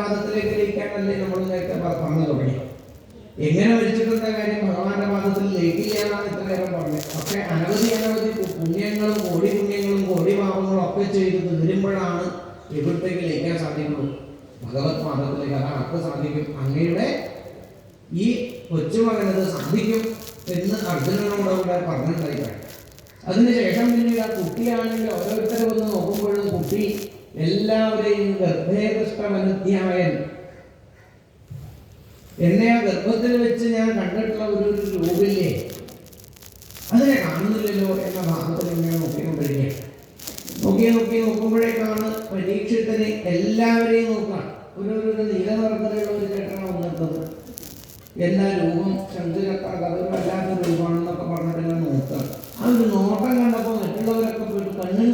പാദത്തിലേക്ക് ലയിക്കാനല്ലേ നമ്മൾ നേരത്തെ പറഞ്ഞു തുടങ്ങി. എങ്ങനെ മരിച്ചിട്ടുള്ള കാര്യം ഭഗവാന്റെ പാദത്തിൽ ലയിക്കില്ല എന്നാണ് ഇത്ര നേരം പറഞ്ഞത്. പക്ഷെ അനവധി അനവധി പുണ്യങ്ങളും കോടി പുണ്യങ്ങളും കോടി പാപങ്ങളും ഒക്കെ ചെയ്ത് തീരുമ്പോഴാണ് ഇവിടത്തേക്ക് ലയിക്കാൻ സാധിക്കുള്ളൂ. ഭഗവത് പാദത്തിലേക്ക് അതാണ് അപ്പോൾ സാധിക്കും. അങ്ങയുടെ ഈ കൊച്ചുമകനത് സാധിക്കും എന്ന് അർജുനനോട് അവിടെ അതിനുശേഷം പിന്നീട് ആ കുട്ടിയാണെങ്കിൽ ഓരോരുത്തരും എല്ലാവരെയും ഗർഭേദഷ്ടമനുധ്യായൻ എന്നെ ആ ഗർഭത്തിൽ വെച്ച് ഞാൻ കണ്ടിട്ടുള്ള ഒരു രൂപില്ലേ അതിനെ കാണുന്നില്ലല്ലോ എന്ന ഭാഗത്തിൽ ഞാൻ നോക്കിക്കൊണ്ടിരിക്കുകയാണ്. നോക്കി നോക്കി നോക്കുമ്പോഴേക്കാണ് പരീക്ഷത്തിന് എല്ലാവരെയും നോക്കാം. ഒരു ഒരു നീല നിറത്തിലുള്ള ഒരു ചേട്ടനാണ് വന്നിട്ടുള്ളത്. എല്ലാ രൂപം ചന്ദ്രക്കാർ അതൊരു വല്ലാത്ത രൂപമാണെന്നൊക്കെ പറഞ്ഞിട്ട് ഞാൻ നോക്കാം ആ ഒരു നോട്ടം കണ്ടപ്പോൾ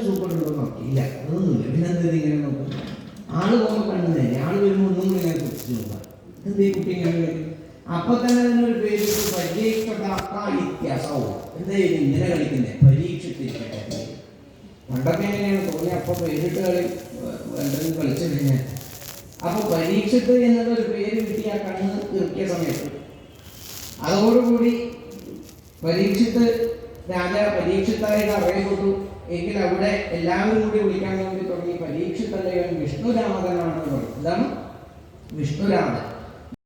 സൂപ്പർ ഉണ്ടോ നോക്കിയില്ല അതൊന്നുമില്ല. പിന്നെ എന്താ ഇങ്ങനെ നോക്കും? ആൾ പോകുമ്പോൾ കണ്ണ് നേരെ ആൾ വരുമ്പോൾ ഒന്നും ഇങ്ങനെ കുറിച്ച് നോക്കാം. എന്തേ കുട്ടി ഇങ്ങനെ? അപ്പൊ തന്നെ ഒരു പേര് പരീക്ഷതാക്കായിത്യാസവും എന്താ ഇങ്ങനെ കളിക്കുന്നത് പരീക്ഷിച്ചിരിക്കട്ടെ പണ്ടൊക്കെ എങ്ങനെയാണ്? തോന്നി അപ്പൊ പേരിട്ട് കളി എന്തെങ്കിലും കളിച്ചു കഴിഞ്ഞാൽ അപ്പൊ പരീക്ഷത്ത് എന്നൊരു പേര് കിട്ടി ആ കണ്ണ് തീർക്കിയ സമയത്ത്. അതോടുകൂടി പരീക്ഷിത്ത് രാജ പരീക്ഷിത്തായിട്ട് അറിയപ്പെട്ടു. എങ്കിൽ അവിടെ എല്ലാവരും കൂടി വിളിക്കാൻ വേണ്ടി തുടങ്ങി. പരീക്ഷിത്തല്ലയൻ വിഷ്ണുരാമകനാണെന്ന് പറയും ഇതാണ് വിഷ്ണുരാമൻ.